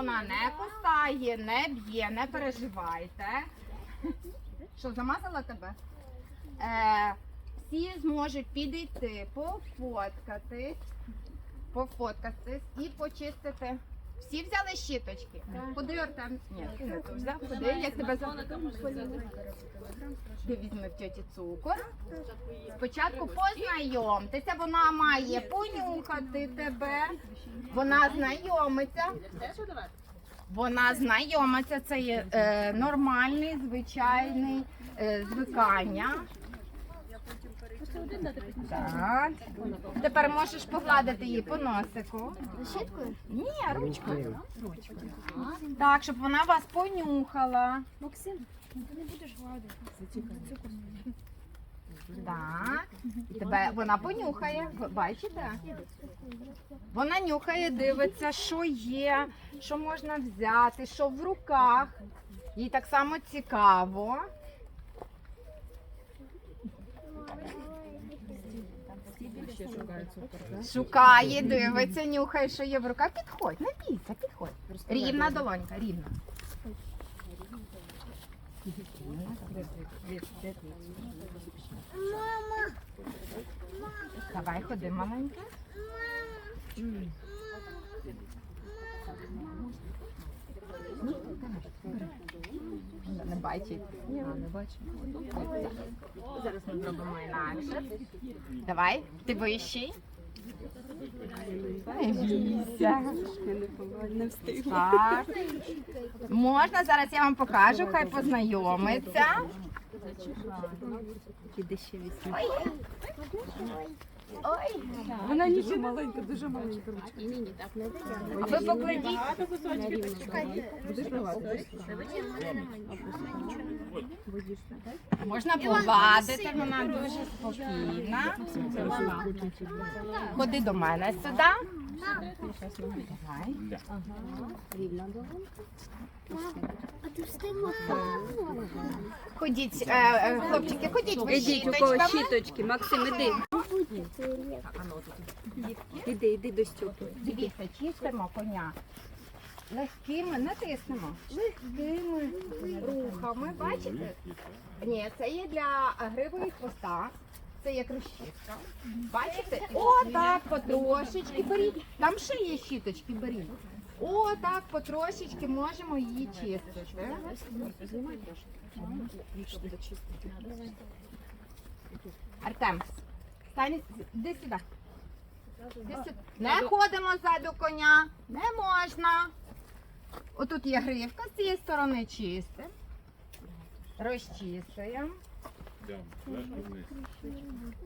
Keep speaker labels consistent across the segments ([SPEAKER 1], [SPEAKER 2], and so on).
[SPEAKER 1] вона не кусає, не б'є, не переживайте. Що, замазала тебе? Е, всі зможуть підійти, пофоткатись, пофоткатись і почистити. Всі взяли щіточки? Куди Артем? Ні, ти взяв. Куди? Я тебе запитаю. Ти візьми в тьоті цукор. Спочатку познайомтеся, вона має понюхати тебе. Вона знайомиться. Вона знайомиться, це є е, нормальний, звичайний е, звикання. Так. Тепер можеш погладити її по носику.
[SPEAKER 2] Щіткою?
[SPEAKER 1] Ні, ручкою. Ручкою. Так, щоб вона вас понюхала.
[SPEAKER 2] Максим, ну ти не будеш гладити.
[SPEAKER 1] Так. І тебе вона понюхає. Ви Бачите? Вона нюхає, дивиться, що є, що можна взяти, що в руках. Їй так само цікаво. Шукає, дивиться, нюхає, що є в руках. Підходь, не бійся, підходь. Рівна долонька, рівна. Давай ходи, маленька. Не бачить. не бачить. Зараз ми зробимо інакше. Давай, ти вищий. Не. Так. Можна, зараз я вам покажу, хай познайомиться. Ой. Ой.
[SPEAKER 3] Вона ніби маленька, дуже маленька.
[SPEAKER 1] А ви покладіть. Можна погладити, вона дуже спокійна. Ходи до мене сюди. Давай.
[SPEAKER 2] А ти встигла?
[SPEAKER 1] Ходіть, е, е, хлопчики, ходіть ви
[SPEAKER 3] Ідіть, у кого
[SPEAKER 1] щіточками.
[SPEAKER 3] щіточки. Максим, іди. Іди, іди до Стьопи.
[SPEAKER 1] Дивіться, чистимо коня. Легкими, не тиснемо. Легкими рухами, бачите? Ні, це є для гриби і хвоста. Це як розчистка. Бачите? О, так, потрошечки беріть. Там ще є щіточки, беріть. О, так, потрошечки можемо її чистити. Артем, стань, іди сюди. Не ходимо ззаду коня, не можна. Отут є гривка, з цієї сторони чистимо. Розчісуємо.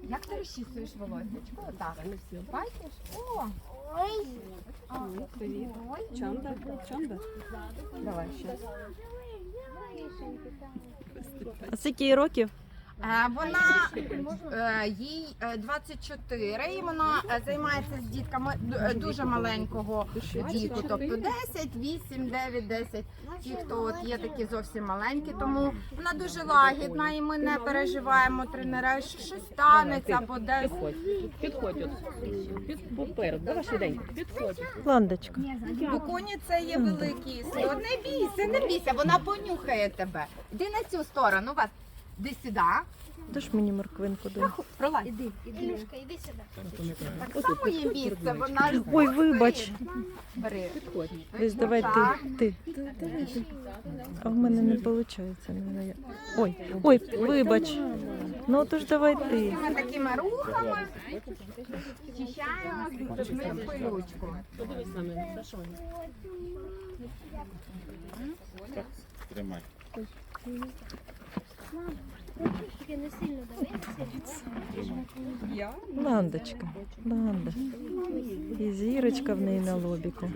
[SPEAKER 1] Як ти розчісуєш волосечко? Так. Бачиш? О!
[SPEAKER 2] Ой.
[SPEAKER 3] Чонда, чонда.
[SPEAKER 1] Давай ще.
[SPEAKER 4] А скільки років?
[SPEAKER 1] Е, Вона е, їй е, 24 і вона е, займається з дітками е, дуже маленького віку, тобто 10, 8, 9, 10. Ті, хто от є такі зовсім маленькі, тому вона дуже лагідна і ми не переживаємо тренера, що щось станеться або десь.
[SPEAKER 5] Підходь от. Під, попереду. Давай швиденько. Підходь.
[SPEAKER 4] Ландочка.
[SPEAKER 1] У це є великий слід. Не бійся, не бійся, вона понюхає тебе. Іди на цю сторону, вас. Іди сюди.
[SPEAKER 4] Даш мені морквинку дай.
[SPEAKER 1] Пролазь.
[SPEAKER 2] Ілюшка, іди сюди.
[SPEAKER 1] Так само є місце, вона ж
[SPEAKER 4] Ой, вибач.
[SPEAKER 1] бери.
[SPEAKER 4] Десь давай ти. Ти. А в мене не виходить. Ой, ой, вибач. Ну то ж давай ти.
[SPEAKER 1] Ми такими рухами чищаємо пилючку.
[SPEAKER 5] Подивись на мене.
[SPEAKER 6] Тримай.
[SPEAKER 2] Тільки не сильно дивитися.
[SPEAKER 4] Ландочка. Ланда. І зірочка в неї на лобіку.